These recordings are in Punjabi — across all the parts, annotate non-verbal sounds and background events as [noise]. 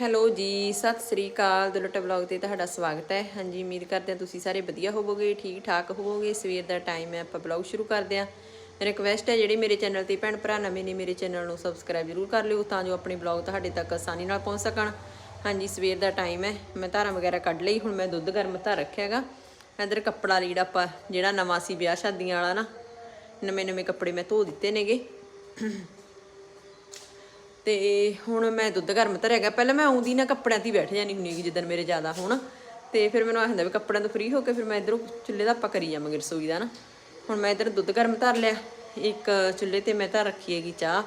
ਹੈਲੋ ਜੀ, ਸਤਿ ਸ੍ਰੀ ਅਕਾਲ। ਦੁਲਟਾ ਬਲੌਗ ਤੇ ਤੁਹਾਡਾ ਸਵਾਗਤ ਹੈ। ਹਾਂਜੀ, ਉਮੀਦ ਕਰਦੇ ਹਾਂ ਤੁਸੀਂ ਸਾਰੇ ਵਧੀਆ ਹੋਵੋਗੇ ਠੀਕ ਠਾਕ ਹੋਵੋਗੇ। ਸਵੇਰ ਦਾ ਟਾਈਮ ਹੈ, ਆਪਾਂ ਬਲੌਗ ਸ਼ੁਰੂ ਕਰਦੇ ਹਾਂ। ਰਿਕਵੈਸਟ ਹੈ ਜਿਹੜੇ ਮੇਰੇ ਚੈਨਲ ਤੇ ਭੈਣ ਭਰਾ ਨਵੇਂ ਨੇ, ਮੇਰੇ ਚੈਨਲ ਨੂੰ ਸਬਸਕ੍ਰਾਈਬ ਜ਼ਰੂਰ ਕਰ ਲਿਓ ਤਾਂ ਜੋ ਆਪਣੇ ਬਲੌਗ ਤੁਹਾਡੇ ਤੱਕ ਆਸਾਨੀ ਨਾਲ ਪਹੁੰਚ ਸਕਣ। ਹਾਂਜੀ, ਸਵੇਰ ਦਾ ਟਾਈਮ ਹੈ। ਮੈਂ ਧਾਰਾਂ ਵਗੈਰਾ ਕੱਢ ਲਈ, ਹੁਣ ਮੈਂ ਦੁੱਧ ਗਰਮ ਧਰ ਰੱਖਿਆਗਾ ਇਧਰ ਕੱਪੜਾ ਲੀੜਾ ਆਪਾਂ, ਜਿਹੜਾ ਨਵਾਂ ਸੀ ਵਿਆਹ ਸ਼ਾਦੀਆਂ ਵਾਲਾ ਨਾ ਨਵੇਂ ਨਵੇਂ ਕੱਪੜੇ ਮੈਂ ਧੋ ਦਿੱਤੇ ਨੇਗੇ। ਤੇ ਹੁਣ ਮੈਂ ਦੁੱਧ ਗਰਮ ਧਰਿਆ ਗਿਆ। ਪਹਿਲਾਂ ਮੈਂ ਆਉਂਦੀ ਨਾ ਕੱਪੜਿਆਂ ਤੇ ਹੀ ਬੈਠ ਜਾਣੀ ਹੁੰਦੀ ਹੈਗੀ ਜਿੱਦਣ ਮੇਰੇ ਜ਼ਿਆਦਾ ਹੋਣ। ਤੇ ਫਿਰ ਮੈਨੂੰ ਇਹ ਹੁੰਦਾ ਵੀ ਕੱਪੜਿਆਂ ਤੋਂ ਫ੍ਰੀ ਹੋ ਕੇ ਫਿਰ ਮੈਂ ਇਧਰੋਂ ਚੁੱਲ੍ਹੇ ਦਾ ਆਪਾਂ ਕਰੀ ਜਾਵਾਂਗੇ ਰਸੋਈ ਦਾ ਨਾ। ਹੁਣ ਮੈਂ ਇਧਰ ਦੁੱਧ ਗਰਮ ਧਰ ਲਿਆ। ਇੱਕ ਚੁੱਲ੍ਹੇ ਤੇ ਮੈਂ ਤਾਂ ਰੱਖੀ ਹੈਗੀ ਚਾਹ।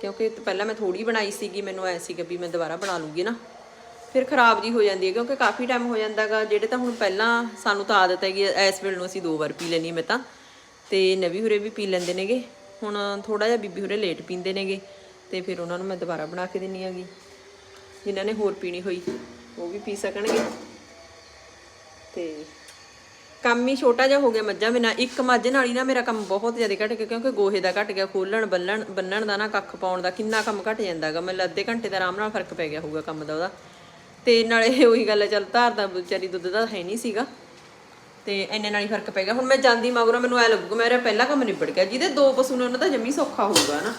ਕਿਉਂਕਿ ਪਹਿਲਾਂ ਮੈਂ ਥੋੜੀ ਬਣਾਈ ਸੀਗੀ ਮੈਨੂੰ ਐ ਸੀਗਾ ਵੀ ਮੈਂ ਦੁਬਾਰਾ ਬਣਾ ਲੂੰਗੀ ਨਾ। ਫਿਰ ਖਰਾਬ ਜੀ ਹੋ ਜਾਂਦੀ ਹੈ ਕਿਉਂਕਿ ਕਾਫੀ ਟਾਈਮ ਹੋ ਜਾਂਦਾਗਾ ਜਿਹੜੇ ਤਾਂ ਹੁਣ ਪਹਿਲਾਂ ਸਾਨੂੰ ਤਾਂ ਆਦਤ ਹੈਗੀ ਐ, ਇਸ ਵੇਲੇ ਨੂੰ ਅਸੀਂ ਦੋ ਵਾਰ ਪੀ ਲੈਣੀ ਮੈਂ ਤਾਂ। ਤੇ ਨਵੀ ਹੁਰੇ ਵੀ ਪੀ ਲੈਂਦੇ ਨੇਗੇ। ਹੁਣ ਥੋੜਾ ਜਿਹਾ ਬੀਬੀ ਹੁਰੇ ਲੇਟ ਪੀਂਦੇ ਨੇਗੇ। ਤੇ ਫਿਰ ਉਹਨਾਂ ਨੂੰ ਮੈਂ ਦੁਬਾਰਾ ਬਣਾ ਕੇ ਦਿੰਨੀ ਹੈਗੀ। ਜਿਨ੍ਹਾਂ ਨੇ ਹੋਰ ਪੀਣੀ ਹੋਈ, ਉਹ ਵੀ ਪੀ ਸਕਣਗੇ। ਤੇ ਕੰਮ ਹੀ ਛੋਟਾ ਜਿਹਾ ਹੋ ਗਿਆ ਮੱਝਾਂ ਬਿਨਾ। ਇੱਕ ਮੱਝ ਨਾਲ ਹੀ ਨਾ ਮੇਰਾ ਕੰਮ ਬਹੁਤ ਜ਼ਿਆਦਾ ਘਟ ਗਿਆ, ਕਿਉਂਕਿ ਗੋਹੇ ਦਾ ਘਟ ਗਿਆ, ਖੋਲਣ ਬੱਲਣ ਬੰਨਣ ਦਾ ਨਾ ਕੱਖ ਪਾਉਣ ਦਾ ਕਿੰਨਾ ਕੰਮ ਘਟ ਜਾਂਦਾਗਾ ਮੈਨੂੰ ਅੱਧੇ ਘੰਟੇ ਦਾ ਆਰਾਮ ਨਾਲ ਫ਼ਰਕ ਪੈ ਗਿਆ ਹੋਊਗਾ ਕੰਮ ਦਾ ਉਹਦਾ। ਤੇ ਨਾਲੇ ਉਹੀ ਗੱਲ ਹੈ, ਚੱਲ ਧਾਰ ਦਾ ਵਿਚਾਰੀ ਦੁੱਧ ਦਾ ਹੈ ਨਹੀਂ ਸੀਗਾ। ਤੇ ਇੰਨੇ ਨਾਲ ਹੀ ਫ਼ਰਕ ਪੈ ਗਿਆ। ਹੁਣ ਮੈਂ ਜਾਂਦੀ ਮਗਰੋਂ ਮੈਨੂੰ ਐ ਲੱਗੂਗਾ ਮੇਰਾ ਪਹਿਲਾ ਕੰਮ ਨਿਬੜ ਗਿਆ। ਜਿਹਦੇ ਦੋ ਪਸ਼ੂ ਨੇ, ਉਹਨਾਂ ਦਾ ਜੰਮੀ ਸੌਖਾ ਹੋਊਗਾ ਨਾ।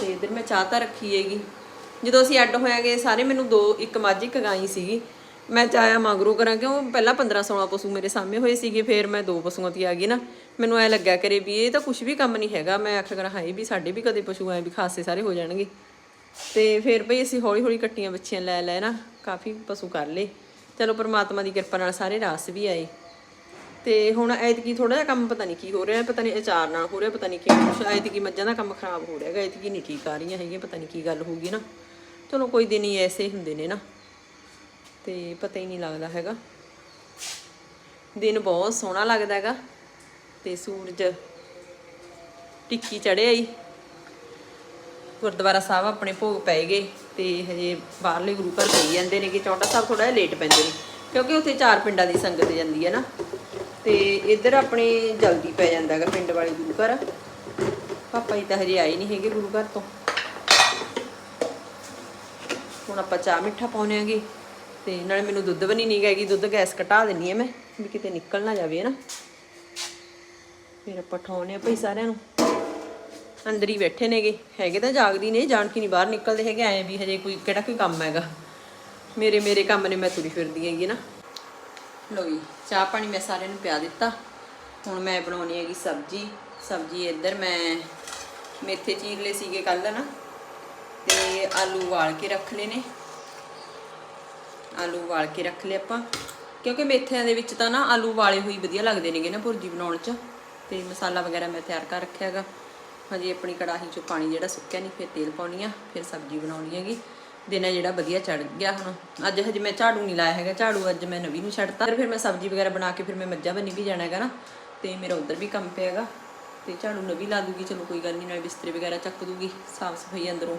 ਤੇ ਇਧਰ ਮੈਂ ਚਾਹ ਤਾਂ ਰੱਖੀ ਹੈਗੀ। ਜਦੋਂ ਅਸੀਂ ਅੱਡ ਹੋਇਆਗੇ, ਸਾਰੇ ਮੈਨੂੰ ਦੋ, ਇੱਕ ਮਾਝੀ ਕਗਾਈ ਸੀਗੀ। ਮੈਂ ਚਾਹਿਆ ਮਗਰੋਂ ਕਰਾਂ ਕਿਉਂ ਪਹਿਲਾਂ 15 16 ਪਸ਼ੂ ਮੇਰੇ ਸਾਹਮਣੇ ਹੋਏ ਸੀਗੇ, ਫਿਰ ਮੈਂ ਦੋ ਪਸ਼ੂਆਂ ਤੇ ਆ ਗਈ ਨਾ। ਮੈਨੂੰ ਐ ਲੱਗਿਆ ਕਰੇ ਵੀ ਇਹ ਤਾਂ ਕੁਝ ਵੀ ਕੰਮ ਨਹੀਂ ਹੈਗਾ। ਮੈਂ ਆਖਿਆ ਕਰਾਂ, ਹਾਏ ਵੀ ਸਾਡੇ ਵੀ ਕਦੇ ਪਸ਼ੂ ਐ ਵੀ ਖਾਸੇ ਸਾਰੇ ਹੋ ਜਾਣਗੇ। ਤੇ ਫਿਰ ਭਈ ਅਸੀਂ ਹੌਲੀ ਹੌਲੀ ਕੱਟੀਆਂ ਬੱਚੀਆਂ ਲੈ ਲੈ ਨਾ, ਕਾਫੀ ਪਸ਼ੂ ਕਰ ਲਏ। ਚਲੋ ਪ੍ਰਮਾਤਮਾ ਦੀ ਕਿਰਪਾ ਨਾਲ ਸਾਰੇ ਰਾਸ ਵੀ ਆਏ। ਤੇ ਹੁਣ ਐਤਕੀ ਥੋੜਾ ਜਿਹਾ ਕੰਮ ਪਤਾ ਨਹੀਂ ਕੀ ਹੋ ਰਿਹਾ, ਪਤਾ ਨਹੀਂ ਅਚਾਰ ਨਾਲ ਹੋ ਰਿਹਾ, ਪਤਾ ਨਹੀਂ ਕੀ ਕੁਛ, ਐਤਕੀ ਮੱਝਾਂ ਦਾ ਕੰਮ ਖਰਾਬ ਹੋ ਰਿਹਾਗਾ ਐਤਕੀ ਨਹੀਂ ਠੀਕ ਆ ਰਹੀਆਂ ਹੈਗੀਆਂ, ਪਤਾ ਨਹੀਂ ਕੀ ਗੱਲ ਹੋ ਗਈ ਨਾ। ਚਲੋ ਕੋਈ ਦਿਨ ਹੀ ਐਸੇ ਹੁੰਦੇ ਨੇ ਨਾ, ਤੇ ਪਤਾ ਹੀ ਨਹੀਂ ਲੱਗਦਾ ਹੈਗਾ। ਦਿਨ ਬਹੁਤ ਸੋਹਣਾ ਲੱਗਦਾ ਹੈਗਾ, ਤੇ ਸੂਰਜ ਟਿੱਕੀ ਚੜਿਆ ਹੀ ਗੁਰਦੁਆਰਾ ਸਾਹਿਬ ਆਪਣੇ ਭੋਗ ਪੈ ਗਏ, ਤੇ ਹਜੇ ਬਾਹਰਲੇ ਗੁਰੂ ਘਰ ਪਈ ਜਾਂਦੇ ਨੇ ਕਿ ਚੌਂਟਾ ਸਾਹਿਬ ਥੋੜਾ ਜਿਹਾ ਲੇਟ ਪੈਂਦੇ ਨੇ, ਕਿਉਂਕਿ ਉੱਥੇ ਚਾਰ ਪਿੰਡਾਂ ਦੀ ਸੰਗਤ ਜਾਂਦੀ ਹੈ ਨਾ। ਤੇ ਇੱਧਰ ਆਪਣੇ ਜਲਦੀ ਪੈ ਜਾਂਦਾ ਹੈਗਾ ਪਿੰਡ ਵਾਲੇ ਗੁਰੂ ਘਰ। ਪਾਪਾ ਜੀ ਤਾਂ ਹਜੇ ਆਏ ਨਹੀਂ ਹੈਗੇ ਗੁਰੂ ਘਰ ਤੋਂ। ਹੁਣ ਆਪਾਂ ਚਾਹ ਮਿੱਠਾ ਪਾਉਣੇ ਆਂਗੇ ਤੇ ਨਾਲੇ ਮੈਨੂੰ ਦੁੱਧ ਵੀ ਨਹੀਂ ਹੈਗੀ, ਦੁੱਧ ਗੈਸ ਘਟਾ ਦਿੰਨੀ ਆ ਮੈਂ ਵੀ ਕਿਤੇ ਨਿਕਲ ਨਾ ਜਾਵੇ ਨਾ ਫਿਰ ਆਪਾਂ ਠਾਉਣੇ ਆ ਭਾਈ ਸਾਰਿਆਂ ਨੂੰ। ਅੰਦਰ ਹੀ ਬੈਠੇ ਨੇਗੇ, ਹੈਗੇ ਤਾਂ ਜਾਗਦੀ ਨੇ ਜਾਣ ਕੇ ਨਹੀਂ ਬਾਹਰ ਨਿਕਲਦੇ ਹੈਗੇ, ਐ ਵੀ ਹਜੇ ਕੋਈ ਕਿਹੜਾ ਕੋਈ ਕੰਮ ਹੈਗਾ। ਮੇਰੇ ਮੇਰੇ ਕੰਮ ਨੇ ਮੈਂ ਤੁਰੀ ਫਿਰਦੀ ਹੈਗੀ ਨਾ ਲੋ ਜੀ, ਚਾਹ ਪਾਣੀ ਮੈਂ ਸਾਰਿਆਂ ਨੂੰ ਪਿਆ ਦਿੱਤਾ। ਹੁਣ ਮੈਂ ਬਣਾਉਣੀ ਹੈਗੀ ਸਬਜੀ। ਸਬਜੀ ਇੱਧਰ ਮੈਂ ਮੇਥੇ ਚੀਰ ਲਏ ਸੀਗੇ ਕੱਲ ਨਾ, ਤੇ ਆਲੂ ਵਾਲ ਕੇ ਰੱਖ ਲਏ ਨੇ। ਆਲੂ ਵਾਲ ਕੇ ਰੱਖ ਲਏ ਆਪਾਂ। ਕਿਉਂਕਿ ਮੇਥਿਆਂ ਦੇ ਵਿੱਚ ਤਾਂ ਨਾ ਆਲੂ ਵਾਲੇ ਹੋਈ ਵਧੀਆ ਲੱਗਦੇ ਨੇਗੇ ਨਾ ਭੁਰਜੀ ਬਣਾਉਣ 'ਚ। ਤੇ ਮਸਾਲਾ ਵਗੈਰਾ ਮੈਂ ਤਿਆਰ ਕਰ ਰੱਖਿਆ ਹੈਗਾ। ਹਜੇ ਆਪਣੀ ਕੜਾਹੀ 'ਚੋਂ ਪਾਣੀ ਜਿਹੜਾ ਸੁੱਕਿਆ ਨਹੀਂ ਫਿਰ ਤੇਲ ਪਾਉਣੀ ਆ, ਫਿਰ ਸਬਜ਼ੀ ਬਣਾਉਣੀ ਹੈਗੀ। ਦਿਨ ਹੈ ਜਿਹੜਾ ਵਧੀਆ ਚੜ ਗਿਆ ਹੁਣ। ਅੱਜ ਹਜੇ ਮੈਂ ਝਾੜੂ ਨਹੀਂ ਲਾਇਆ ਹੈਗਾ। ਝਾੜੂ ਅੱਜ ਮੈਂ ਨਵੀਂ ਨੂੰ ਛੱਡਤਾ। ਫਿਰ ਮੈਂ ਸਬਜ਼ੀ ਵਗੈਰਾ ਬਣਾ ਕੇ ਫਿਰ ਮੈਂ ਮੱਝਾਂ ਬੰਨੀ ਵੀ ਜਾਣਾ ਹੈਗਾ ਨਾ। ਤੇ ਮੇਰਾ ਉਧਰ ਵੀ ਕੰਮ ਪਿਆ ਹੈਗਾ। ਤੇ ਝਾੜੂ ਨਵੀਂ ਲਾ ਦੂਗੀ। ਚਲੋ ਕੋਈ ਗੱਲ ਨਹੀਂ, ਨਾਲ ਬਿਸਤਰੇ ਵਗੈਰਾ ਚੱਕ ਦੂਗੀ। ਸਾਫ਼ ਸਫ਼ਾਈ ਅੰਦਰੋਂ।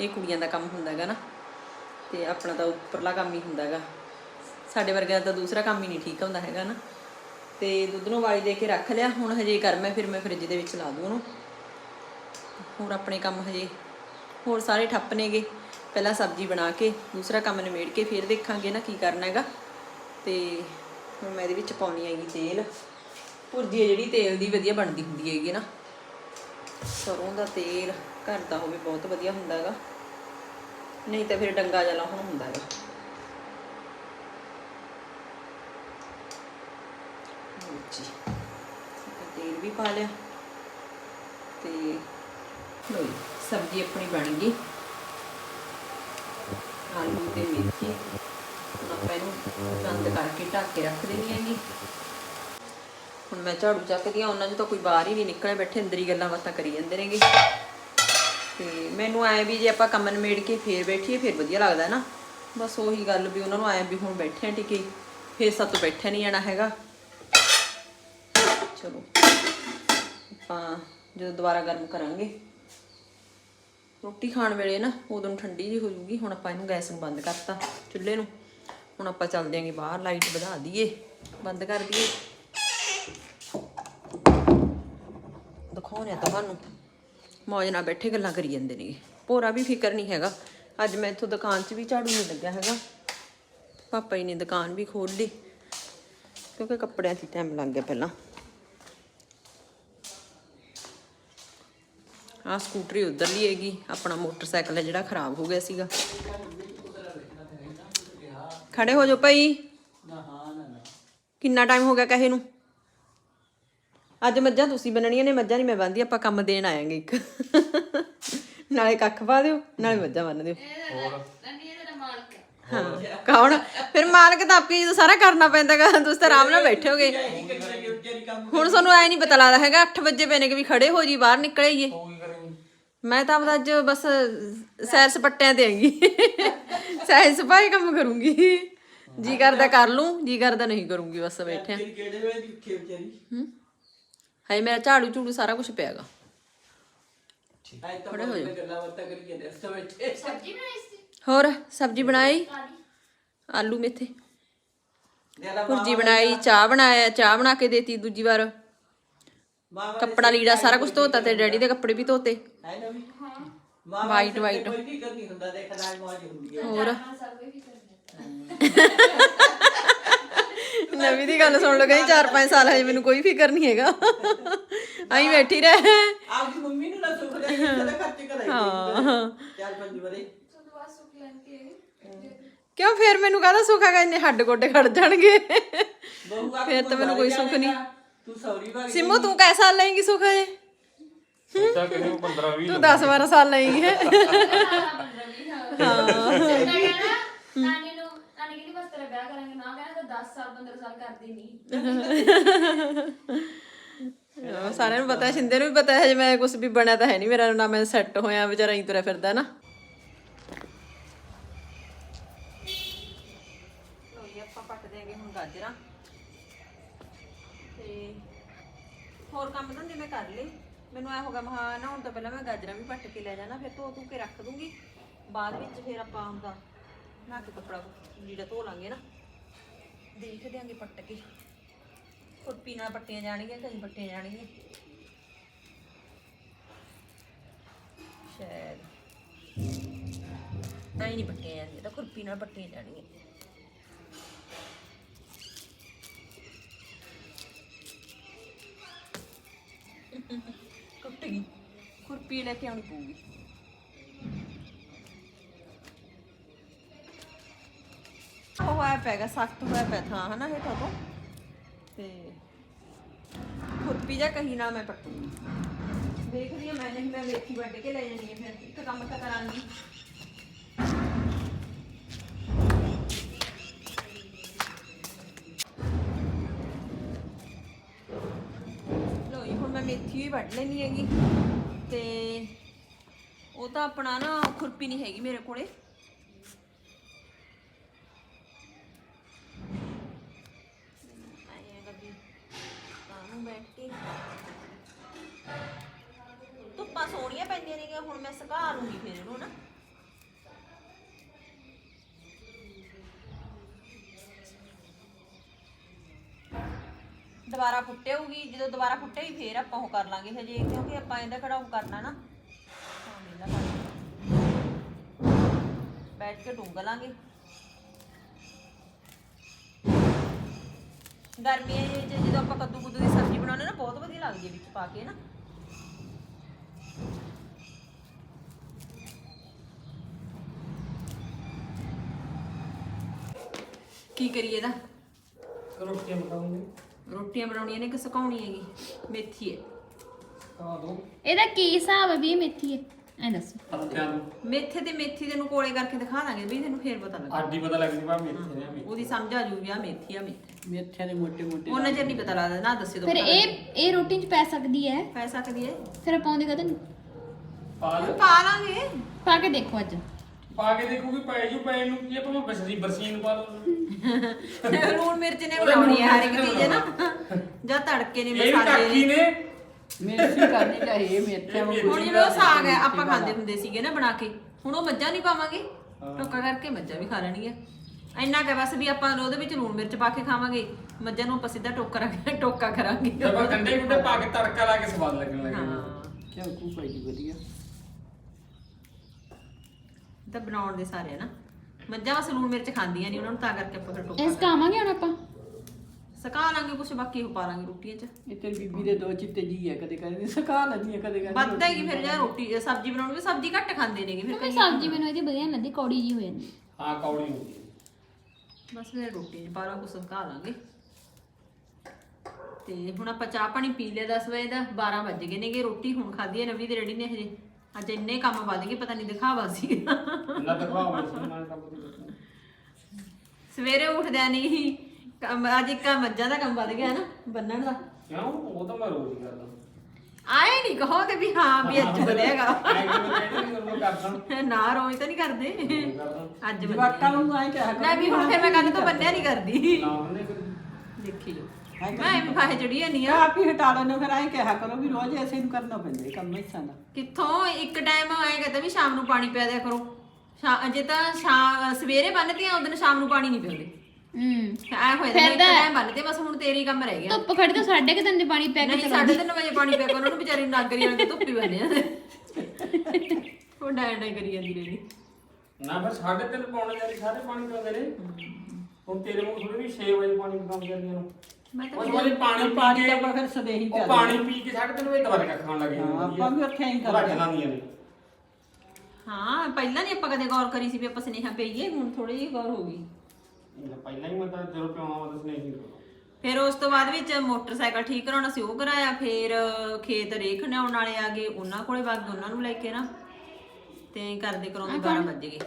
ਇਹ ਕੁੜੀਆਂ ਦਾ ਕੰਮ ਹੁੰਦਾ ਹੈਗਾ ਨਾ। ਤੇ ਆਪਣਾ ਤਾਂ ਉੱਪਰਲਾ ਕੰਮ ਹੀ ਹੁੰਦਾ ਹੈਗਾ। ਸਾਡੇ ਵਰਗਿਆਂ ਦਾ ਤਾਂ ਦੂਸਰਾ ਕੰਮ ਹੀ ਨਹੀਂ ਠੀਕ ਹੁੰਦਾ ਹੈਗਾ ਨਾ। ਤੇ ਦੁੱਧ ਨੂੰ ਵਾਲੀ ਦੇ ਕੇ ਰੱਖ ਲਿਆ। ਹੁਣ ਹਜੇ ਕਰ ਮੈਂ ਫਿਰ ਮੈਂ ਫ੍ਰਿਜ ਦੇ ਵਿੱਚ ਲਾ ਦੂੰ ਉਹਨੂੰ। ਹੋਰ ਆਪਣੇ ਕੰਮ ਹਜੇ ਹੋਰ ਸਾਰੇ ਠੱਪ ਨੇਗੇ। ਪਹਿਲਾਂ ਸਬਜ਼ੀ ਬਣਾ ਕੇ, ਦੂਸਰਾ ਕੰਮ ਨਿਮੇੜ ਕੇ ਫਿਰ ਦੇਖਾਂਗੇ ਨਾ ਕੀ ਕਰਨਾ ਹੈਗਾ। ਤੇ ਹੁਣ ਮੈਂ ਇਹਦੇ ਵਿੱਚ ਪਾਉਣੀ ਹੈਗੀ ਤੇਲ। ਭੁਰਜੀ ਹੈ ਜਿਹੜੀ, ਤੇਲ ਦੀ ਵਧੀਆ ਬਣਦੀ ਹੁੰਦੀ ਹੈਗੀ ਨਾ। ਸਰੋਂ ਦਾ ਤੇਲ ਘਰ ਦਾ ਹੋਵੇ ਬਹੁਤ ਵਧੀਆ ਹੁੰਦਾ ਹੈਗਾ। ਨਹੀਂ ਤਾਂ ਫਿਰ ਡੰਗਾ ਜਲਾ ਹੁਣ ਹੁੰਦਾ ਹੈਗਾ। ਜੀ ਤੇਲ ਵੀ ਪਾ ਲਿਆ। ਤੇ ਸਬਜ਼ੀ ਆਪਣੀ ਬਣ ਗਈ। ਆਲੂ ਤੇ ਮੇਥੀ ਆਪਾਂ ਇਹਨੂੰ ਬੰਦ ਕਰਕੇ ਢੱਕ ਕੇ ਰੱਖ ਦੇਣੀ ਹੈਗੀ। ਹੁਣ ਮੈਂ ਝਾੜੂ ਚੱਕਦੀ ਆ ਉਹਨਾਂ 'ਚ ਤਾਂ ਕੋਈ ਬਾਹਰ ਹੀ ਨਹੀਂ ਨਿਕਲਿਆ ਬੈਠੇ ਅੰਦਰ ਹੀ ਗੱਲਾਂ ਬਾਤਾਂ ਕਰੀ ਜਾਂਦੇ ਨੇਗੇ। ਤੇ ਮੈਨੂੰ ਐ ਵੀ ਜੇ ਆਪਾਂ ਕੰਮ ਨਿਮੇੜ ਕੇ ਫੇਰ ਬੈਠੀਏ, ਫੇਰ ਵਧੀਆ ਲੱਗਦਾ ਨਾ। ਬਸ ਉਹੀ ਗੱਲ ਵੀ ਉਹਨਾਂ ਨੂੰ ਐ ਵੀ ਹੁਣ ਬੈਠੇ ਆ ਟਿਕੇ, ਫੇਰ ਸਾਤੋਂ ਬੈਠਿਆ ਨਹੀਂ ਜਾਣਾ ਹੈਗਾ। ਚਲੋ, ਆਪਾਂ ਜਦੋਂ ਦੁਬਾਰਾ ਗਰਮ ਕਰਾਂਗੇ। ਰੋਟੀ ਖਾਣ ਵੇਲੇ ਨਾ ਉਦੋਂ ਨੂੰ ਠੰਡੀ ਜੀ ਹੋ ਜੂਗੀ, ਹੁਣ ਆਪਾਂ ਇਹਨੂੰ ਗੈਸ ਨੂੰ ਬੰਦ ਕਰਤਾ ਚੁੱਲ੍ਹੇ ਨੂੰ। ਹੁਣ ਆਪਾਂ ਚੱਲਦੇ ਆਂਗੇ ਬਾਹਰ, ਲਾਈਟ ਵਧਾ ਦਈਏ, ਬੰਦ ਕਰ ਦਈਏ। ਦਿਖਾਉਣੇ ਆ ਤੁਹਾਨੂੰ ਮੌਜ ਨਾਲ ਬੈਠੇ ਗੱਲਾਂ ਕਰੀ ਜਾਂਦੇ ਨੇ ਭੋਰਾ ਵੀ ਫਿਕਰ ਨਹੀਂ ਹੈਗਾ। ਅੱਜ ਮੈਂ ਇੱਥੋਂ ਦੁਕਾਨ 'ਚ ਵੀ ਝਾੜੂ ਨਹੀਂ ਲੱਗਿਆ ਹੈਗਾ। ਪਾਪਾ ਜੀ ਨੇ ਦੁਕਾਨ ਵੀ ਖੋਲ ਲਈ, ਕਿਉਂਕਿ ਕੱਪੜਿਆਂ 'ਚ ਟਾਈਮ ਲੱਗ ਗਿਆ ਪਹਿਲਾਂ। ਆ ਸਕੂਟਰੀ ਉਧਰ ਲਈ ਹੈਗੀ, ਆਪਣਾ ਮੋਟਰਸਾਈਕਲ ਹੈ ਜਿਹੜਾ ਖਰਾਬ ਹੋ ਗਿਆ ਸੀਗਾ। ਖੜੇ ਹੋ ਜਾਓ ਭਾਈ। ਕਿੰਨਾ ਟਾਈਮ ਹੋ ਗਿਆ ਕਹੇ ਨੂੰ? ਅੱਜ ਮੱਝਾਂ ਤੁਸੀਂ ਬੰਨਣੀਆਂ ਨੇ, ਮੱਝਾਂ ਨਹੀਂ ਮੈਂ ਬੰਨਦੀ, ਆਪਾਂ ਕੰਮ ਦੇਣ ਆਵਾਂਗੇ ਇੱਕ। ਨਾਲੇ ਕੱਖ ਪਾ ਦਿਓ, ਨਾਲੇ ਮੱਝਾਂ ਬੰਨ ਦਿਓ। ਹਾਂ, ਕੌਣ? ਫਿਰ ਮਾਲਕ ਤਾਂ ਆਪੀ ਜਦੋਂ ਸਾਰਾ ਕਰਨਾ ਪੈਂਦਾਗਾ ਤੁਸੀਂ ਤਾਂ ਆਰਾਮ ਨਾਲ ਬੈਠੋਗੇ ਹੁਣ ਤੁਹਾਨੂੰ ਐ ਨਹੀਂ ਪਤਾ ਲੱਗਦਾ ਹੈਗਾ 8 ਵਜੇ ਪੈਣੇ ਕਿ ਵੀ ਖੜੇ ਹੋ ਜੀ ਬਾਹਰ ਨਿਕਲੇ ਜੀ ਮੈਂ ਤਾਂ ਆਪਦਾ ਅੱਜ ਬਸ ਸੈਰ ਸਪੱਟਿਆਂ ਤੇ ਆਂਗੀ ਸੈਰ ਸਪਾਈ ਕੰਮ ਕਰੂੰਗੀ। ਜੀ ਕਰਦਾ ਕਰ ਲੂੰ ਜੀ ਕਰਦਾ ਨਹੀਂ ਕਰੂੰਗੀ ਬਸ ਬੈਠਿਆ। ਕਿਹੜੇ ਵੇਲੇ ਦੀ ਉੱਠੀ ਵਿਚਾਰੀ ਹੂੰ। ਹਾਏ ਮੇਰਾ ਝਾੜੂ ਝੂੜੂ ਸਾਰਾ ਕੁਝ ਪਿਆਗਾ ਅੱਜ ਤਾਂ ਬੜੇ ਗੱਲਾਂ ਬਾਤਾਂ ਕਰੀ ਜਾਂਦੇ ਰਸਤੇ ਵਿੱਚ ਸਬਜ਼ੀ ਬਣਾਈ ਸੀ? ਹੋਰ ਸਬਜ਼ੀ ਬਣਾਈ? ਆਲੂ ਮੇਥੇ। ਜ਼ਿਆਦਾ ਭੁਰਜੀ ਬਣਾਈ ਚਾਹ ਬਣਾਇਆ ਚਾਹ ਬਣਾ ਕੇ ਦੇਤੀ ਦੂਜੀ ਵਾਰ। ਕੱਪੜਾ ਲੀੜਾ ਸਾਰਾ ਕੁਝ ਧੋਤਾ ਤੇ ਡੈਡੀ ਦੇ ਕੱਪੜੇ ਵੀ ਧੋਤੇ। ਹੈ ਨਾ ਵੀ? ਮਾਵਾ ਵਾਈਟ ਵਾਈਟ ਕੋਈ ਕੀ ਕਰਨੀ ਹੁੰਦਾ ਦੇਖ ਨਾਲ ਮੌਜ ਹੁੰਦੀ ਹੈ। ਹੋਰ? [laughs] ਨਵੀਂ ਦੀ ਗੱਲ ਸੁਣ ਲਓ ਕਹਿੰਦੀ 4-5 ਸਾਲ ਹਜੇ ਮੈਨੂੰ ਕੋਈ ਫਿਕਰ ਨਹੀਂ ਹੈਗਾ। ਆਈ ਬੈਠੀ ਰਹਿ। ਆਪਦੀ ਮੰਮੀ ਨੂੰ ਨਾ ਸੁਖ ਦੇ ਕਿਸੇ ਦਾ ਖਰਚ ਕਰਾਈ ਹਾਂ। ਚੱਲ ਪੰਜ ਵਰੇ। ਤੁਹਾਨੂੰ ਬਾਅਦ ਸੁੱਕ ਲੈਂਦੀ ਹੈ ਕਿਉਂ ਫੇਰ ਮੈਨੂੰ ਕਹਦਾ ਸੁੱਖ ਹੈਗਾ? ਇੰਨੇ ਹੱਡ ਗੋਡੇ ਖੜ ਜਾਣਗੇ। ਫਿਰ ਤਾਂ ਮੈਨੂੰ ਕੋਈ ਸੁੱਖ ਨਹੀਂ। ਤੂੰ ਸੌਰੀ ਭਾਗ ਸਿੰਮੂ ਤੂੰ ਕੈ ਸਾਲ ਲਏਂਗੀ ਸੁੱਖ ਹਜੇ? ਤਾਂ ਕਿਸੇ ਨੂੰ 15 20 ਤੂੰ 10-12 ਸਾਲ ਲਏਂਗੀ ਹੈ। ਨਾਨੀ ਨੂੰ ਨਾਨੀ ਕਹਿੰਦੀ ਬਸ ਤੇਰਾ ਵਿਆਹ ਕਰਾਂਗੇ। ਨਾ ਕਹਿੰਦਾ ਤਾਂ 10 ਸਾਲ 15 ਸਾਲ ਕਰਦੀ ਨਹੀਂ। ਹਾਂ, ਸਾਰਿਆਂ ਨੂੰ ਪਤਾ ਸ਼ਿੰਦੇ ਨੂੰ ਵੀ ਪਤਾ ਹੈ ਜੇ ਮੈਂ ਕੁਝ ਵੀ ਬਣਿਆ ਤਾਂ ਹੈ ਨਹੀਂ ਮੇਰਾ ਨਾ ਮੈਂ ਸੈੱਟ ਹੋਇਆ ਵਿਚਾਰਾ ਹੀ ਤੁਰਿਆ ਫਿਰਦਾ ਨਾ। ਲੋਈ ਆਪਾਂ ਪੱਟ ਦੇਾਂਗੇ ਹੁਣ ਗਾਜਰਾਂ। ਤੇ ਹੋਰ ਕੰਮ ਧੰਦੇ ਮੈਂ ਕਰ ਲਏ ਮੈਨੂੰ ਐ ਹੋਗਾ ਮਹਾ ਨਾ ਹੁਣ ਤੋਂ ਪਹਿਲਾਂ ਮੈਂ ਗਾਜਰਾਂ ਵੀ ਪੱਟ ਕੇ ਲੈ ਜਾਣਾ, ਫਿਰ ਧੋ ਧੂ ਕੇ ਰੱਖ ਦੂੰਗੀ। ਬਾਅਦ ਵਿੱਚ ਫਿਰ ਆਪਾਂ ਹੁੰਦਾ ਨਾ ਕੇ ਕੱਪੜਾ ਜਿਹੜਾ ਧੋ ਲਾਂਗੇ ਨਾ। ਦੇਖ ਦਿਆਂਗੇ ਪੱਟ ਕੇ। ਖੁਰਪੀ ਨਾਲ ਪੱਟੀਆਂ ਜਾਣਗੀਆਂ, ਕਈ ਪੱਟੀਆਂ ਜਾਣਗੀਆਂ। ਸ਼ਾਇਦ ਨਹੀਂ ਨਹੀਂ ਪੱਟੀਆਂ ਜਾਂਦੀਆਂ ਤਾਂ ਖੁਰਪੀ ਨਾਲ ਪੱਟੀਆਂ ਜਾਣਗੀਆਂ। ਟੁੱਟ ਗਈ। ਖੁਰਪੀ ਲੈ ਕੇ ਆਉਣੀ ਪਊਗੀ। ਉਹ ਹੋਇਆ ਪੈਗਾ ਸਖਤ ਹੋਇਆ ਪੈ ਥਾਂ, ਹਨਾ ਹੇਠਾਂ ਤੋਂ ਤੇ? ਖੁਰਪੀ ਜਾਂ ਕਹੀ ਨਾ ਮੈਂ ਪੱਟੂਗੀ ਦੇਖਦੀ ਆ ਮੈਂ, ਨਹੀਂ ਮੈਂ ਵੇਖੀ ਵੱਢ ਕੇ ਲੈ ਜਾਣੀ ਹੈ ਫਿਰ, ਇੱਕ ਕੰਮ ਤਾਂ ਕਰਾਂਗੀ। ਮੇਥੀ ਵੀ ਵੱਢ ਲੈਣੀ ਹੈਗੀ ਤੇ ਉਹ ਤਾਂ ਆਪਣਾ ਨਾ ਖੁਰਪੀ ਨਹੀਂ ਹੈਗੀ ਮੇਰੇ ਕੋਲੇ। ਦੁਬਾਰਾ ਫੁੱਟੇਊਗੀ ਜਦੋਂ ਦੁਬਾਰਾ ਫੁੱਟੇਗੀ ਫੇਰ ਆਪਾਂ ਉਹ ਕਰ ਲਾਂਗੇ ਹਜੇ, ਕਿਉਂਕਿ ਆਪਾਂ ਇਹਦਾ ਖੜਾ ਉਹ ਕਰਨਾ ਨਾ। ਹਾਂ ਇਹਦਾ ਕਰਨਾ। ਬੈਠ ਕੇ ਡੂੰਘ ਲਾਂਗੇ। ਗਰਮੀਆਂ ਦੇ ਵਿੱਚ ਜਦੋਂ ਆਪਾਂ ਕੱਦੂ ਕੁੱਦੂ ਦੀ ਸਬਜ਼ੀ ਬਣਾਉਂਦੇ ਨਾ, ਬਹੁਤ ਵਧੀਆ ਲੱਗਦੀ ਹੈ ਵਿੱਚ ਪਾ ਕੇ ਨਾ। ਕੀ ਕਰੀਏ ਇਹਦਾ? ਰੋਟੀਆਂ ਪਕਾਉਂਗੇ। ਰੋਟੀਆਂ ਬਣਾਉਣੀਆਂ ਨੇ ਕਿ ਸੁਕਾਉਣੀ ਹੈਗੀ? ਮੇਥੀ ਹੈ। ਆ ਦੋ। ਇਹਦਾ ਕੀ ਹਿਸਾਬ ਹੈ ਵੀ ਇਹ ਮੇਥੀ ਹੈ? ਐ ਦੱਸੋ। ਪੱਤਿਆਂ ਨੂੰ ਮੇਥੇ ਤੇ ਮੇਥੀ ਤੈਨੂੰ ਕੋਲੇ ਕਰਕੇ ਦਿਖਾ ਦਾਂਗੇ ਵੀ ਤੈਨੂੰ ਫੇਰ ਪਤਾ ਲੱਗ। ਆਡੀ ਪਤਾ ਲੱਗ ਮੇਥੇ ਨੇ ਉਹਦੀ ਸਮਝ ਆ ਜੂਗੀ ਆ ਮੇਥੀ ਆ ਮੇਥੀ। ਮੇਥਿਆਂ ਦੇ ਮੋਟੇ ਮੋਟੇ ਉਹਨਾਂ ਚਿਰ ਨਹੀਂ ਪਤਾ ਲੱਗਦਾ ਨਾ ਦੱਸੇ ਦੋ ਫਿਰ ਇਹ ਇਹ ਰੋਟੀ ਚ ਪੈ ਸਕਦੀ ਹੈ? ਪੈ ਸਕਦੀ ਹੈ। ਫਿਰ ਪਾਉਂਦੇ ਕਦੋਂ ਨਹੀਂ ਪਾ ਲੈ। ਪਾ ਲਾਂਗੇ। ਪਾ ਕੇ ਦੇਖੋ ਅੱਜ। ਪਾ ਕੇ ਦੇਖੂਗੀ ਪੈ ਜੂ ਪੈ ਨੂੰ ਕੀ ਆਪਾਂ ਬਸਰੀ ਬਰਸੀਨ ਪਾ ਲਓ ਲੂਣ ਮਿਰਚ ਨੇ ਬਣਾਉਣੀ ਹੈ ਹਰ ਇੱਕ ਚੀਜ਼ ਹੈ ਨਾ। ਜਾਂ ਤੜਕੇ ਨੇ ਇਹ ਵੀ ਮਸਾਲੇ ਕਾਕੀ ਨੇ। ਨੇ। ਮੇਥੀ ਕਰਨੀ ਚਾਹੀਏ ਮੇਥਿਆਂ ਨੂੰ ਹੁਣ ਜਿਵੇਂ ਉਹ ਸਾਗ ਹੈ ਆਪਾਂ ਖਾਂਦੇ ਹੁੰਦੇ ਸੀਗੇ ਨਾ ਬਣਾ ਕੇ। ਹੁਣ ਉਹ ਮੱਝਾਂ ਨਹੀਂ ਪਾਵਾਂਗੇ। ਟੋਕਾ ਕਰਕੇ ਮੱਝਾਂ ਵੀ ਖਾ ਲੈਣਗੀਆਂ ਇੰਨਾ ਕਿ ਬਸ ਵੀ ਆਪਾਂ ਉਹਦੇ ਵਿੱਚ ਲੂਣ ਮਿਰਚ ਪਾ ਕੇ ਖਾਵਾਂਗੇ। ਮੱਝਾਂ ਨੂੰ ਆਪਾਂ ਸਿੱਧਾ ਟੋਕਾ ਰੱਖ ਟੋਕਾ ਕਰਾਂਗੇ। ਜਦ ਆਪਾਂ ਕੰਡੇ ਕੁੰਡੇ ਪਾ ਕੇ ਤੜਕਾ ਲਾ ਕੇ ਸਵਾਦ ਲੱਗਣ ਲੱਗੇ ਹਾਂ। ਕਿਉਂ ਕੂ ਪਈ ਵਧੀਆ। ਤਾਂ ਬਣਾਉਣ ਦੇ ਸਾਰੇ ਆ ਨਾ। ਮੱਝਾਂ ਵਸ ਲੂਣ ਮਿਰਚ ਖਾਂਦੀਆਂ ਨਹੀਂ ਉਹਨਾਂ ਨੂੰ ਤਾਂ ਕਰਕੇ ਆਪਾਂ ਫਿਰ ਟੋਕਾ ਇਸ ਕਾਵਾਂਗੇ ਹੁਣ ਆਪਾਂ? ਸਕਾ ਲਾਂਗੇ ਕੁਛ ਬਾਕੀ ਉਹ ਪਾ ਲਾਂਗੇ ਰੋਟੀਆਂ 'ਚ। ਇਹ ਤੇਰੀ ਬੀਬੀ ਦੇ ਦੋ ਚਿੱਟੇ ਜੀ ਹੈ ਕਦੇ ਕਹਿੰਦੀ ਸਕਾ ਲੈਂਦੀ ਹੈ ਕਦੇ ਕਹਿੰਦੀ ਵੱਧਦਾ ਹੀ ਫਿਰ ਜਾਂ ਰੋਟੀ ਸਬਜ਼ੀ ਬਣਾਉਣੀ ਸਬਜ਼ੀ ਘੱਟ ਖਾਂਦੇ ਨੇਗੇ ਫਿਰ ਕਿਉਂਕਿ ਸਬਜ਼ੀ ਮੈਨੂੰ ਇਹਦੀ ਵਧੀਆ ਨੀ ਲੱਗਦੀ ਕੌੜੀ ਜੀ ਹੋ ਜਾਂਦੀ। ਹਾਂ ਕੌੜੀ ਹੁੰਦੀ ਹੈ। ਬਸ ਫਿਰ ਰੋਟੀ 'ਚ ਪਾਰਾ ਕੁਛ ਸਕਾ ਲਾਂਗੇ। ਤੇ ਹੁਣ ਆਪਾਂ ਚਾਹ ਪਾਣੀ ਪੀ ਲਿਆ 10 ਵਜੇ ਦਾ 12 ਵੱਜ ਗਏ ਨੇਗੇ ਰੋਟੀ ਹੁਣ ਖਾਧੀ ਹੈ ਨਵੀਂ ਤੇ ਰੈਡੀ ਨੇ ਹਜੇ। ਅੱਜ ਇੰਨੇ ਕੰਮ ਵੱਧ ਗਏ ਪਤਾ ਨਹੀਂ ਦਿਖਾਵਾ ਸੀ। ਇੰਨਾ ਦਿਖਾਓ ਮੈਂ ਨਾਲ ਕੰਮ ਤੇ। ਸਵੇਰੇ ਉੱਠਦਿਆਂ ਨਹੀਂ ਕੰਮ ਅੱਜ ਇੱਕ ਆਹ ਮੱਝਾਂ ਦਾ ਕੰਮ ਵੱਧ ਗਿਆ ਨਾ ਬੰਨਣ ਦਾ। ਕਿਉਂ? ਉਹ ਤਾਂ ਮੈਂ ਰੋਜ਼ ਹੀ ਕਰਦਾ। ਆਏ ਨਹੀਂ ਕਹੋ ਤੇ ਵੀ ਹਾਂ ਵੀ ਅੱਜ ਵਧੇਗਾ ਮੈਂ ਕਰਦਾ। ਨਾ ਰੋਜ਼ ਤਾਂ ਨਹੀਂ ਕਰਦੇ। ਅੱਜ ਜਵਾਕਾਂ ਨੂੰ ਆਏ ਕਿਹਾ ਨਾ ਵੀ ਹੁਣ ਫਿਰ ਮੈਂ ਕੱਲ ਤੋਂ ਬੰਨਿਆ ਨਹੀਂ ਕਰਦੀ। ਨਾ ਉਹਨੇ ਦੇਖੀ ਹੈ ਮੈਂ ਐਵੇਂ ਫਾਹੇ ਜੜੀ ਨਹੀਂ ਆ। ਆਪ ਹੀ ਹਟਾ ਲੈਣੇ ਫਿਰ ਆਏ ਕਿਹਾ ਕਰੋ ਵੀ ਰੋਜ਼ ਐਸੇ ਨੂੰ ਕਰਨਾ ਪੈਂਦਾ ਕੰਮ ਇਸਾਂ ਦਾ। ਕਿੱਥੋਂ? ਇੱਕ ਟਾਈਮ ਆਏ ਕਹਿੰਦਾ ਵੀ ਸ਼ਾਮ ਨੂੰ ਪਾਣੀ ਪਿਆ ਦਿਆ ਕਰੋ। ਸ਼ਾ- ਜੇ ਤਾਂ ਸ਼ਾਮ ਸਵੇਰੇ ਬੰਨਦੇ ਆ ਉਦੋਂ ਸ਼ਾਮ ਨੂੰ ਪਾਣੀ ਨਹੀਂ ਪਿਉਂਦੇ। ਹੂੰ। ਐ ਹੋਇਆ ਇੱਕ ਟਾਈਮ ਬੰਨਦੇ ਬਸ ਹੁਣ ਤੇਰੀ ਕੰਮ ਰਹਿ ਗਿਆ। ਧੁੱਪ ਖੜੀ ਤਾਂ ਸਾਢੇ ਕੁ ਤਿੰਨ ਦੇ ਪਾਣੀ ਪੈ ਕੇ ਨਹੀਂ ਸਾਢੇ ਤਿੰਨ ਵਜੇ ਪਾਣੀ ਪਿਆ ਕਰ ਉਹਨਾਂ ਨੂੰ ਵਿਚਾਰੀ ਨੂੰ ਨਾਗਰੀ ਵਾਲੇ ਤੇ ਧੁੱਪੀ ਬੰਨੇ ਆ। ਉਹ ਡਾਂ ਡਾਂ ਕਰੀ ਜਾਂਦੀ ਰਹੀ ਨਾ ਫਿਰ ਸਾਢੇ ਤਿੰਨ ਪੌਣੇ ਜਾਰੀ ਸਾਰੇ ਪਾਣੀ ਪੀਂਦੇ ਨੇ। ਹੁਣ ਤੇਰੇ ਮੂੰਹ ਥੋੜੀ ਵੀ 6 ਵਜੇ ਪਾਣੀ ਪੀਂਦੇ ਜਾਂਦੀਆਂ ਨੂੰ। ਮੈਂ ਤਾਂ ਉਸ ਵੇਲੇ ਪਾਣੀ ਪੀ ਪਾਣੀ ਕੇ ਆਪਾਂ ਫਿਰ ਸਵੇਹੀ ਉਹ ਪਾਣੀ ਪੀ ਕੇ ਸਾਢੇ ਤਿੰਨ ਵਜੇ ਦੁਬਾਰਾ ਖਾਣ ਲੱਗ ਹਾਂ, ਜਾਂਦੀ ਆਪਾਂ ਵੀ ਉੱਥੇ ਐਂ ਕਰਦੇ ਰੱਜ ਲਾਂਦੀਆਂ ਨੇ। ਹਾਂ ਪਹਿਲਾਂ ਨਹੀਂ ਆਪਾਂ ਕਦੇ ਗੌਰ ਕਰੀ ਸੀ ਵੀ ਆਪਾਂ ਸੁਨੇਹਾ ਪਈਏ ਹੁਣ ਥੋੜੀ ਜਿਹੀ ਗੌਰ ਹੋ ਗਈ। ਇਹ ਪਹਿਲਾਂ ਹੀ ਮੈਂ ਤਾਂ ਜਦੋਂ ਪਿਆਉਣਾ ਮੈਂ ਤਾਂ ਨਹੀਂ ਸੀ ਕਰਦਾ। ਫਿਰ ਉਸ ਤੋਂ ਬਾਅਦ ਵਿੱਚ ਮੋਟਰਸਾਈਕਲ ਠੀਕ ਕਰਾਉਣਾ ਸੀ ਉਹ ਕਰਾਇਆ। ਫਿਰ ਖੇਤ ਰੇਖ ਖਣਾਉਣ ਵਾਲੇ ਆ ਗਏ ਉਹਨਾਂ ਕੋਲੇ ਵਗ ਗਏ ਉਹਨਾਂ ਨੂੰ ਲੈ ਕੇ ਨਾ। ਤੇ ਕਰਦੇ ਕਰਾਉਂਦੇ 12 ਵੱਜ ਗਏ।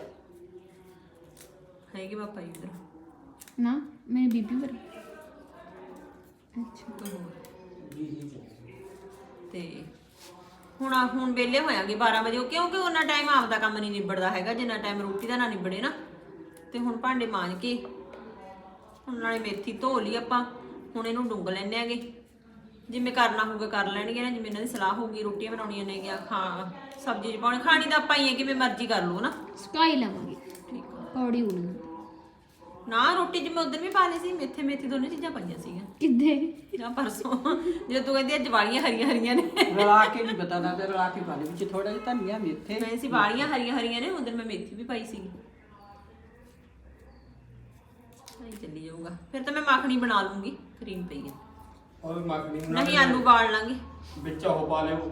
ਹੈਗੇ ਪਾਪਾ ਜੀ ਉਧਰ। ਨਾ ਮੇਰੀ ਬੀਬੀ ਵਰ ਅੱਛਾ ਤੇ ਹੁਣ ਆ- ਹੁਣ ਵਿਹਲੇ ਹੋਇਆਂਗੇ 12 ਵਜੇ। ਕਿਉਂਕਿ ਉਹਨਾਂ ਟਾਈਮ ਆਪਦਾ ਕੰਮ ਨਹੀਂ ਨਿਬੜਦਾ ਹੈਗਾ ਜਿੰਨਾ ਟਾਈਮ ਰੋਟੀ ਦਾ ਨਾ ਨਿਬੜੇ ਨਾ। ਤੇ ਹੁਣ ਭਾਂਡੇ ਮਾਂਜ ਕੇ ਹੁਣ ਨਾਲੇ ਮੇਥੀ ਧੋ ਲਈ ਆਪਾਂ। ਹੁਣ ਇਹਨੂੰ ਡੁੰਗ ਲੈਣੇ ਆਗੇ। ਜਿਵੇਂ ਕਰਨਾ ਹੋਊਗਾ ਕਰ ਲੈਣਗੇ ਨਾ ਜਿਵੇਂ ਇਹਨਾਂ ਦੀ ਸਲਾਹ ਹੋਊਗੀ ਰੋਟੀਆਂ ਬਣਾਉਣੀਆਂ ਨੇ ਗਿਆ ਖਾ ਸਬਜ਼ੀ ਚ ਪਾਉਣੀ। ਖਾਣੀ ਤਾਂ ਆਪਾਂ ਹੀ ਹੈ ਕਿਵੇਂ ਮਰਜ਼ੀ ਕਰ ਲਓ ਨਾ। ਸਕਾਈ ਲਵਾਂਗੇ। ਠੀਕ ਆ। ਕੌੜੀ ਉਣੀ ਨਾ ਰੋਟੀ ਜਿਵੇਂ ਉਦੋਂ ਵੀ ਪਾ ਲਈ ਸੀ ਮੇਥੇ ਮੇਥੀ ਦੋਨੇ ਚੀਜ਼ਾਂ ਪਾਈਆਂ ਸੀਗੀਆਂ। ਕਿੱਦੇ? ਜਾਂ ਪਰਸੋਂ ਜਦੋਂ ਤੂੰ ਕਹਿੰਦੀ ਅੱਜ ਵਾਲੀਆਂ ਹਰੀਆਂ ਹਰੀਆਂ ਨੇ। ਰਲਾ ਕੇ ਨਹੀਂ ਪਤਾ ਲੱਗਦਾ ਰਲਾ ਕੇ ਪਾ ਵਿੱਚ ਥੋੜਾ ਜਿਹਾ ਧਨੀਆ ਮੇਥੇ। ਮੈਂ ਸੀ ਵਾਲੀਆਂ ਹਰੀਆਂ ਹਰੀਆਂ ਨੇ ਉਦੋਂ ਮੈਂ ਮੇਥੀ ਵੀ ਪਾਈ ਸੀਗੀ। ਨਹੀਂ ਚੱਲੀ ਜਾਊਗਾ। ਫਿਰ ਤਾਂ ਮੈਂ ਮੱਖਣੀ ਬਣਾ ਲੂੰਗੀ ਕਰੀਮ ਪਈ ਹੈ ਉਹ ਵੀ ਮੱਖਣੀ ਬਣਾ ਨਹੀਂ ਆਲੂ ਬਾਲ ਲਾਂਗੇ। ਵਿੱਚ ਉਹ ਪਾ ਲਿਓ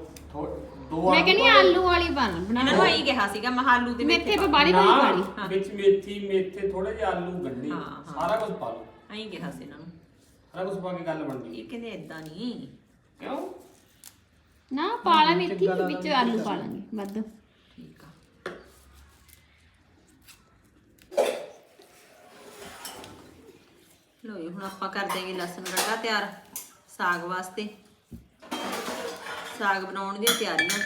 ਦੋ ਮੈਂ ਕਹਿੰਦੀ ਆਲੂ ਵਾਲੀ ਬਣਾ ਬਣਾ ਇਹਨਾਂ ਨੂੰ ਇਹੀ ਕਿਹਾ ਸੀਗਾ ਮੈਂ ਆਲੂ ਤੇ ਮੇਥੇ ਪੇ ਬਾੜੀ ਬਾੜੀ ਪਾੜੀ ਨਾ, ਵਿੱਚ ਮੇਥੀ ਮੇਥੇ ਥੋੜੇ ਜਿਹਾ ਆਲੂ ਗੰਢੇ ਹਾਂ, ਹਾਂ। ਸਾਰਾ ਕੁਝ ਪਾ ਲਓ। ਐਂ ਕਿਹਾ ਸੀ ਇਹਨਾਂ ਨੂੰ। ਸਾਰਾ ਕੁਝ ਪਾ ਕੇ ਗੱਲ ਬਣਦੀ ਇਹ ਕਹਿੰਦੇ ਇਦਾਂ ਨਹੀਂ ਕਿਉਂ? ਨਾ ਪਾਲਾ ਮੇਥੀ ਵਿੱਚ ਆਲੂ ਪਾ ਲਾਂਗੇ ਵੱਧ। ਠੀਕ ਆ। ਲੋ ਹੁਣ ਆਪਾਂ ਕਰ ਦੇਂਗੇ ਲਸਣ ਗੰਢਾ ਤਿਆਰ ਸਾਗ ਵਾਸਤੇ। ਸਾਗ ਬਣਾਉਣ ਦੀਆਂ ਤਿਆਰੀਆਂ।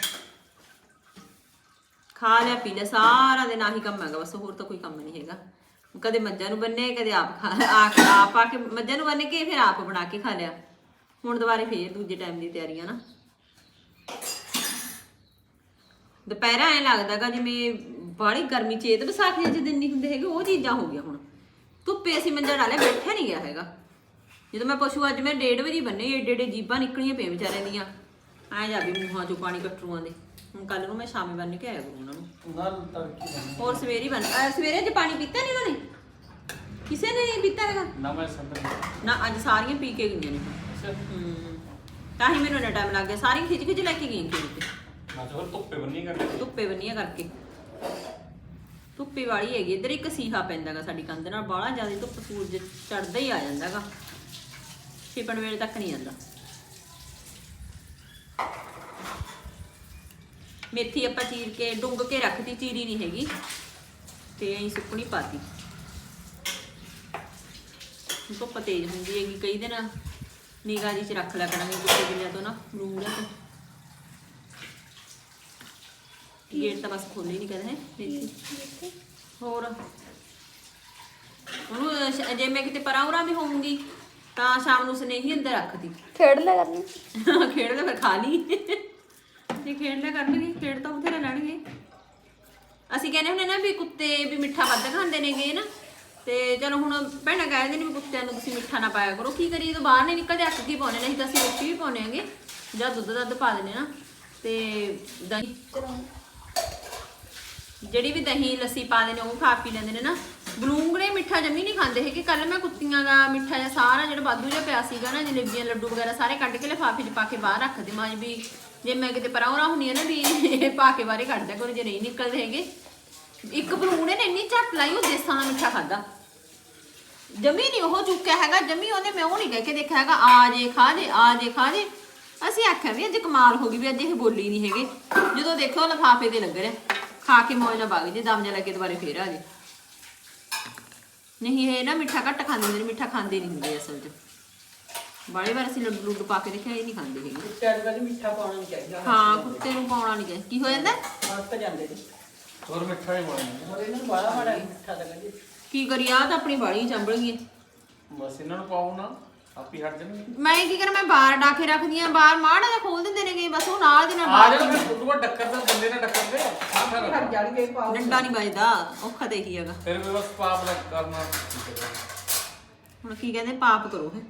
ਖਾ ਲਿਆ, ਪੀ ਲਿਆ, ਸਾਰਾ ਦਿਨ ਆਹੀ ਕੰਮ ਹੈਗਾ, ਬਸ ਹੋਰ ਤਾਂ ਕੋਈ ਕੰਮ ਨਹੀਂ ਹੈਗਾ। ਕਦੇ ਮੱਝਾਂ ਨੂੰ ਬੰਨੇ, ਕਦੇ ਆਪ ਖਾ, ਆਪ ਆਪ ਆ ਕੇ ਮੱਝਾਂ ਨੂੰ ਬੰਨ ਕੇ ਫਿਰ ਆਪ ਬਣਾ ਕੇ ਖਾ ਲਿਆ। ਹੁਣ ਦੁਬਾਰੇ ਫੇਰ ਦੂਜੇ ਟਾਈਮ ਦੀ ਤਿਆਰੀਆਂ ਨਾ। ਦੁਪਹਿਰਾ ਐ ਲੱਗਦਾਗਾ ਜਿਵੇਂ ਬਾਹਲੀ ਗਰਮੀ, ਚੇਤ ਵਿਸਾਖੀ ਜਿਹੇ ਦਿਨ ਨਹੀਂ ਹੁੰਦੇ ਹੈਗੇ, ਉਹ ਚੀਜ਼ਾਂ ਹੋ ਗਈਆਂ ਹੁਣ। ਧੁੱਪੇ ਅਸੀਂ ਮੰਜਾ ਡਾਲਿਆ ਬੈਠਿਆ ਨਹੀਂ ਗਿਆ ਹੈਗਾ। ਜਦੋਂ ਮੈਂ ਪਸ਼ੂ, ਅੱਜ ਮੈਂ 1:30 ਵਜੇ ਬੰਨੇ ਏਡੇ ਏਡੇ ਜੀਬਾਂ ਨਿਕਲੀਆਂ ਪਈਆਂ ਵਿਚਾਰਿਆਂ ਦੀਆਂ। ਐ ਜਾਵੇ ਮੂੰਹਾਂ ਚੋਂ ਪਾਣੀ ਕੱਟਰੂਆਂ ਦੇ ਹੁਣ ਕੱਲ ਨੂੰ ਮੈਂ ਸ਼ਾਮੇ ਬੰਨ ਕੇ ਆਇਆ ਕਰੂੰ ਉਹਨਾਂ ਨੂੰ। ਨਾਲ ਤੜਕੀ ਹੋਰ ਸਵੇਰੇ ਹੀ ਬੰਨ ਅਹ ਸਵੇਰੇ ਚ ਪਾਣੀ ਪੀਤਾ ਨਹੀਂ ਉਹਨਾਂ ਨੇ? ਕਿਸੇ ਨੇ ਨਹੀਂ ਪੀਤਾ ਹੈਗਾ? ਨਾ ਮੈਂ ਸੰਦਰ ਨਾ ਅੱਜ ਸਾਰੀਆਂ ਪੀ ਕੇ ਗਈਆਂ ਨੇ। ਹੂੰ। ਤਾਂ ਹੀ ਮੈਨੂੰ ਇੰਨਾ ਟਾਈਮ ਲੱਗ ਗਿਆ। ਸਾਰੀਆਂ ਖਿੱਚ ਖਿੱਚ ਲੈ ਕੇ ਗਈਆਂ ਖੇਤ ਤੇ। ਮੈਂ ਤਾਂ ਧੁੱਪੇ ਬੰਨੀ ਕਰਦੇ ਧੁੱਪੇ ਬੰਨੀਆਂ ਕਰਕੇ। ਧੁੱਪੇ ਵਾਲੀ ਹੈਗੀ। ਇੱਧਰ ਇੱਕ ਸੀਹਾ ਪੈਂਦਾਗਾ ਸਾਡੀ ਕੰਧ ਨਾਲ। ਬਾਹਲਾ ਜ਼ਿਆਦਾ ਧੁੱਪ ਸੂਰਜ ਚੜਦਾ ਹੀ ਆ ਜਾਂਦਾਗਾ। ਛਿਪਣ ਵੇਲੇ ਤੱਕ ਨਹੀਂ ਜਾਂਦਾ ਮੇਥੀ ਆਪਾਂ ਚੀਰ ਕੇ ਡੁੰਗ ਕੇ ਰੱਖਤੀ ਚੀਰੀ ਨਹੀਂ ਹੈਗੀ। ਤੇ ਐਂ ਸੁੱਕਣੀ ਪਾਤੀ। ਧੁੱਪ ਤੇਜ਼ ਹੁੰਦੀ ਹੈਗੀ ਕਈ ਦਿਨ ਨਿਗਾਹ ਜੀ ਚ ਰੱਖ ਲਿਆ ਕਰਾਂਗੇ ਕੁੱਤੇ ਬਿੱਲਿਆਂ ਤੋਂ ਨਾ ਮਰੂੜਿਆਂ ਤੋਂ। ਗੇਟ ਤਾਂ ਬਸ ਖੋਲੇ ਨਹੀਂ ਕਦੇ ਹੈ ਮੇਥੀ। ਹੋਰ? ਉਹਨੂੰ ਜੇ ਮੈਂ ਕਿਤੇ ਪਰਾਂ ਉਰਾਂ ਵੀ ਹੋਊਂਗੀ ਤਾਂ ਸ਼ਾਮ ਨੂੰ ਸਨੇਹੀ ਅੰਦਰ ਰੱਖਦੀ ਖੇਡ ਲੈ ਕਰਨੀ। ਖੇਡ ਲੈ ਫਿਰ ਖਾ ਲਈ। ਜੇ ਖੇਡ ਲਿਆ ਕਰਨਗੇ, ਖੇਡ ਤਾਂ ਬਥੇਰੇ ਲੈਣਗੇ। ਅਸੀਂ ਕਹਿੰਦੇ ਹੁੰਦੇ ਨਾ ਵੀ ਕੁੱਤੇ ਵੀ ਮਿੱਠਾ ਵੱਧ ਖਾਂਦੇ ਨੇਗੇ ਨਾ ਤੇ ਚਲੋ ਹੁਣ ਭੈਣਾਂ ਕਹਿੰਦੇ ਨੇ ਵੀ ਕੁੱਤਿਆਂ ਨੂੰ ਤੁਸੀਂ ਮਿੱਠਾ ਨਾ ਪਾਇਆ ਕਰੋ। ਕੀ ਕਰੀਏ ਜਦੋਂ ਬਾਹਰ ਨਹੀਂ ਨਿਕਲਦੇ ਅੱਕ ਕੀ ਪਾਉਣੇ ਨਹੀਂ ਤਾਂ ਅਸੀਂ ਰੋਟੀ ਵੀ ਪਾਉਣੇ ਆਂਗੇ ਜਾਂ ਦੁੱਧ ਦੱਧ ਪਾ ਦਿੰਦੇ ਨਾ ਤੇ ਦਹੀਂ ਜਿਹੜੀ ਵੀ ਦਹੀਂ ਲੱਸੀ ਪਾ ਨੇ, ਉਹ ਖਾ ਪੀ ਲੈਂਦੇ ਨੇ ਨਾ। ਬਲੂੰਗੜੇ ਮਿੱਠਾ ਜਮੀ ਨਹੀਂ ਖਾਂਦੇ ਹੈਗੇ। ਕੱਲ ਮੈਂ ਕੁੱਤੀਆਂ ਦਾ ਮਿੱਠਾ ਜਿਹਾ ਸਾਰਾ ਜਿਹੜਾ ਵਾਧੂ ਜਿਹਾ ਪਿਆ ਸੀਗਾ ਨਾ, ਜਲੇਬੀਆਂ, ਲੱਡੂ ਵਗੈਰਾ ਸਾਰੇ ਕੱਢ ਕੇ ਲਿਫਾਫੇ 'ਚ ਪਾ ਕੇ ਬਾਹਰ ਰੱਖ ਦੇ ਵੀ ਜੇ ਮੈਂ ਕਿਤੇ ਪਰਾਉਣਾ ਹੁੰਨੀ ਆ ਨਾ ਵੀ ਇਹ ਪਾ ਕੇ ਬਾਹਰ ਕੱਢ ਦਿਆ ਕਰੋ, ਜੇ ਨਹੀਂ ਨਿਕਲਦੇ ਹੈਗੇ। ਇੱਕ ਬਲੂੰਗੜੇ ਨੇ ਇੰਨੀ ਝੱਟ ਲਾਈ, ਉਹ ਦੇਸਾਂ ਦਾ ਮਿੱਠਾ ਖਾਦਾ ਜਮੀ ਨਹੀਂ ਉਹ ਚੁੱਕਿਆ ਹੈਗਾ, ਜਮੀ ਉਹਨੇ ਮੈਂ ਉਹ ਨਹੀਂ ਕਹਿ ਕੇ ਦੇਖਿਆ ਹੈਗਾ, ਆ ਜੇ, ਖਾ ਜੇ, ਆ ਜੇ, ਖਾ ਜੇ। ਅਸੀਂ ਆਖਿਆ ਵੀ ਅੱਜ ਕਮਾਲ ਹੋ ਗਈ ਵੀ ਅੱਜ ਇਹ ਬੋਲੀ ਨਹੀਂ ਹੈਗੇ। ਜਦੋਂ ਦੇਖੋ ਲਫਾਫੇ ਤੇ ਲੱਗ ਰਿਹਾ। ਖਾ ਕੇ ਮੌਜ ਨਾਲ ਵਗ ਜੇ, ਦਮ ਜਾ ਲੱਗੇ ਦੁਬਾਰੇ ਫੇਰ ਆ ਜੇ। ਨਹੀਂ ਇਹ ਨਾ ਮਿੱਠਾ ਘੱਟ ਖਾਂਦੇ ਹੁੰਦੇ ਨੇ ਮਿੱਠਾ ਖਾਂਦੇ ਨਹੀਂ ਹੁੰਦੇ ਅਸਲ 'ਚ। ਬਾਲੇ ਵਾਰ ਅਸੀਂ ਲੱਡੂ ਲੁੱਡੂ ਪਾ ਕੇ ਦੇਖਿਆ ਇਹ ਨਹੀਂ ਖਾਂਦੇ ਹੈਗੇ। ਕੁੱਤੇ ਅੱਜ ਕੱਲ੍ਹ ਮਿੱਠਾ ਪਾਉਣਾ ਨਹੀਂ ਚਾਹੀਦਾ। ਹਾਂ ਕੁੱਤੇ ਨੂੰ ਪਾਉਣਾ ਨਹੀਂ ਚਾਹੀਦਾ। ਕੀ ਹੋ ਜਾਂਦਾ? ਹੱਥ ਜਾਂਦੇ ਨੇ। ਹੋਰ ਮਿੱਠਾ ਹੀ ਬਣਨਾ ਹੋਰ ਇਹਨਾਂ ਨੂੰ ਬੜਾ ਬੜਾ ਮਿੱਠਾ ਤਾਂ ਕਹਿੰਦੇ ਕੀ ਕਰੀ ਆ ਤਾਂ ਆਪਣੀ ਬਾੜੀ ਚੰਬਲ ਗਈ ਬਸ ਇਹਨਾਂ ਨੂੰ ਨਾ। ਆਪੀ ਹਟ ਜਾਣਗੇ। ਮੈਂ ਕੀ ਕਰਾਂ ਮੈਂ ਬਾਹਰ ਡਾਕੇ ਰੱਖਦੀ ਆ ਬਾਹਰ ਮਾੜਾ ਜਿਹਾ ਖੋਲ ਦਿੰਦੇ ਨੇਗੇ ਬਸ ਉਹ ਨਾਲ ਦੀ ਨਾਲ ਆ ਬਾਹਰ ਜਾ ਫਿਰ ਉਦੋਂ ਡੱਕਰ ਦਾ ਬੰਦੇ ਨਾਲ ਡੱਕਰ ਦੇ। ਆ ਫਿਰ। ਹਟ ਜਾਣਗੇ ਪਾਓ। ਡੰਡਾ ਨਹੀਂ ਵੱਜਦਾ ਔਖਾ ਤੇ ਹੀ ਹੈਗਾ। ਫਿਰ ਵੀ ਬਸ ਪਾਪ ਲੱਗ ਕਰਨਾ। ਹੁਣ ਕੀ ਕਹਿੰਦੇ ਪਾਪ ਕਰੋ ਹੈ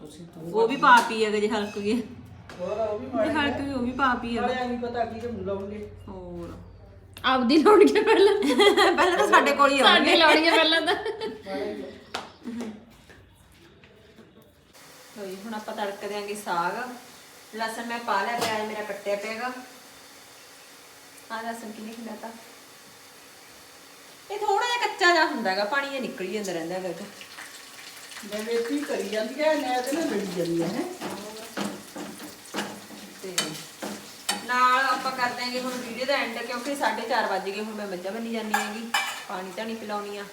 ਤੁਸੀਂ ਤੂੰ ਉਹ ਵੀ ਪਾਪ ਹੀ ਹੈਗਾ ਜੇ ਹਲਕ ਹੋਰ ਉਹ ਵੀ ਮਾੜੇ ਹਲਕ ਗਏ ਉਹ ਵੀ ਪਾਪ ਹੀ ਹੈਗਾ। ਨਹੀਂ ਪਤਾ ਕੀ ਤੇ ਲਾਉਣਗੇ। ਹੋਰ। ਆਪਦੀ ਲਾਉਣਗੇ ਪਹਿਲਾਂ। ਪਹਿਲਾਂ ਤਾਂ ਸਾਡੇ ਕੋਲ ਹੀ ਸਾਡੇ ਆਉਣਗੇ ਲਾਉਣਗੇ ਪਹਿਲਾਂ ਤਾਂ। ਲੋ ਹੁਣ ਆਪਾਂ ਤੜਕ ਦਿਆਂਗੇ ਸਾਗ। ਲਸਣ ਮੈਂ ਪਾ ਲਿਆ ਪਿਆਜ਼ ਮੇਰਾ ਕੱਟਿਆ ਪਿਆਗਾ ਆ ਲਸਣ ਕਿੰਨੇ ਖਿਲਾਤਾ ਇਹ ਥੋੜਾ ਜਿਹਾ ਕੱਚਾ ਜਿਹਾ ਹੁੰਦਾ ਹੈਗਾ ਪਾਣੀ ਜਿਹਾ ਨਿਕਲ ਹੀ ਜਾਂਦਾ ਰਹਿੰਦਾ ਹੈਗਾ। ਮੈਂ ਵੇਖੀ ਕਰੀ ਜਾਂਦੀ ਹੈ ਮੈਂ ਤੇ ਨਾ ਲੜੀ ਜਾਂਦੀ ਹੈ। ਤੇ ਨਾਲ ਆਪਾਂ ਕਰ ਦਾਂਗੇ ਹੁਣ ਵੀਡੀਓ ਦਾ ਐਂਡ ਕਿਉਂਕਿ 4:30 ਵੱਜ ਗਏ ਹੁਣ ਮੈਂ ਮੱਝਾਂ ਬੰਨੀ ਜਾਨੀ ਹੈਗੀ। ਪਾਣੀ ਤਾਂ ਨਹੀਂ ਪਿਲਾਉਣੀ ਆ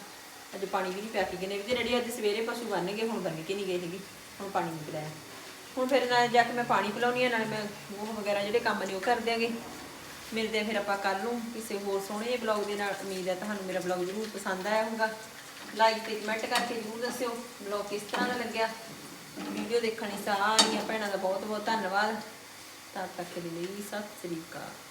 ਅੱਜ ਪਾਣੀ ਵੀ ਨਹੀਂ ਪਿਆ ਕੇ ਗਏ ਨੇ ਵੀ ਤੇ ਰੈਡੀ ਅੱਜ ਸਵੇਰੇ ਪਸ਼ੂ ਬੰਨ ਗਏ ਹੁਣ ਬੰਨ ਕੇ ਨਹੀਂ ਗਏ ਹੈਗੇ। ਹੁਣ ਪਾਣੀ ਨਹੀਂ ਪਿਲਾਇਆ। ਹੁਣ ਫਿਰ ਨਾਲ ਜਾ ਕੇ ਮੈਂ ਪਾਣੀ ਪਿਲਾਉਣੀ ਆ, ਨਾਲ ਮੈਂ ਉਹ ਵਗੈਰਾ ਜਿਹੜੇ ਕੰਮ ਨੇ ਉਹ ਕਰ ਦਿਆਂਗੇ। ਮਿਲਦੇ ਆ ਫਿਰ ਆਪਾਂ ਕੱਲ ਨੂੰ, ਕਿਸੇ ਹੋਰ ਸੋਹਣੇ ਜਿਹੇ ਬਲੌਗ ਦੇ ਨਾਲ। ਉਮੀਦ ਹੈ ਤੁਹਾਨੂੰ ਮੇਰਾ ਬਲੌਗ ਜ਼ਰੂਰ ਪਸੰਦ ਆਇਆ ਹੋਊਗਾ। ਲਾਈਕ ਤੇ ਕਮੈਂਟ ਕਰਕੇ ਜ਼ਰੂਰ ਦੱਸਿਓ ਬਲੌਗ ਕਿਸ ਤਰ੍ਹਾਂ ਦਾ ਲੱਗਿਆ। ਵੀਡੀਓ ਦੇਖਣ ਲਈ ਸਾਰੀਆਂ ਭੈਣਾਂ ਦਾ ਬਹੁਤ ਬਹੁਤ ਧੰਨਵਾਦ। ਤਦ ਤੱਕ ਦੇ ਲਈ ਸਤਿ ਸ੍ਰੀ ਅਕਾਲ।